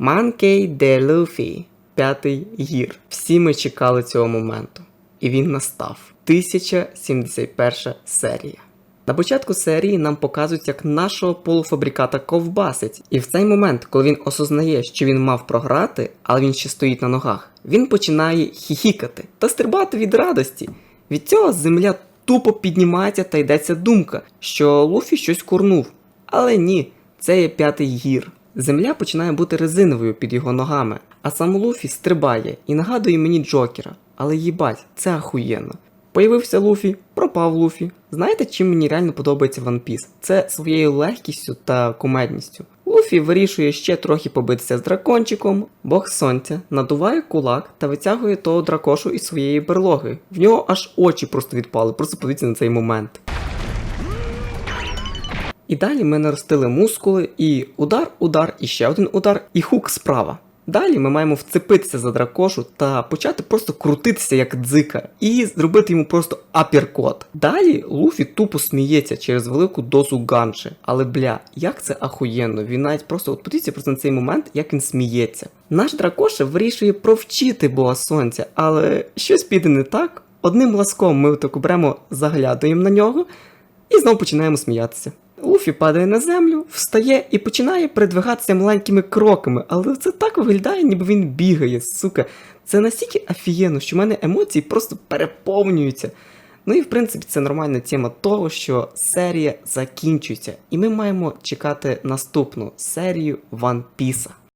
Monkey D. Luffy, п'ятий гір. Всі ми чекали цього моменту. І він настав. 1071 серія. На початку серії нам показують, як нашого полуфабриката ковбасить. І в цей момент, коли він осознає, що він мав програти, але він ще стоїть на ногах, він починає хіхікати та стрибати від радості. Від цього земля тупо піднімається та йдеться думка, що Луфі щось курнув. Але ні, це є п'ятий гір. Земля починає бути резиновою під його ногами, а сам Луфі стрибає і нагадує мені Джокера. Але їбать, це ахуєнно. Появився Луфі, пропав Луфі. Знаєте, чим мені реально подобається One Piece? Це своєю легкістю та кумедністю. Луфі вирішує ще трохи побитися з дракончиком, бог сонця надуває кулак та витягує того дракошу із своєї берлоги. В нього аж очі просто відпали, просто подивіться на цей момент. І далі ми наростили мускули, і удар, удар, і ще один удар, і хук справа. Далі ми маємо вцепитися за дракошу та почати просто крутитися як дзика і зробити йому просто апіркот. Далі Луфі тупо сміється через велику дозу ганши. Але бля, як це ахуєнно, він навіть просто от подивіться просто на цей момент, як він сміється. Наш дракоша вирішує провчити бога сонця, але щось піде не так. Одним ласком ми так беремо, заглядуємо на нього і знову починаємо сміятися. Луфі падає на землю, встає і починає передвигатися маленькими кроками, але це так виглядає, ніби він бігає, сука. Це настільки офігенно, що в мене емоції просто переповнюються. Ну і в принципі це нормальна тема того, що серія закінчується, і ми маємо чекати наступну серію One Piece.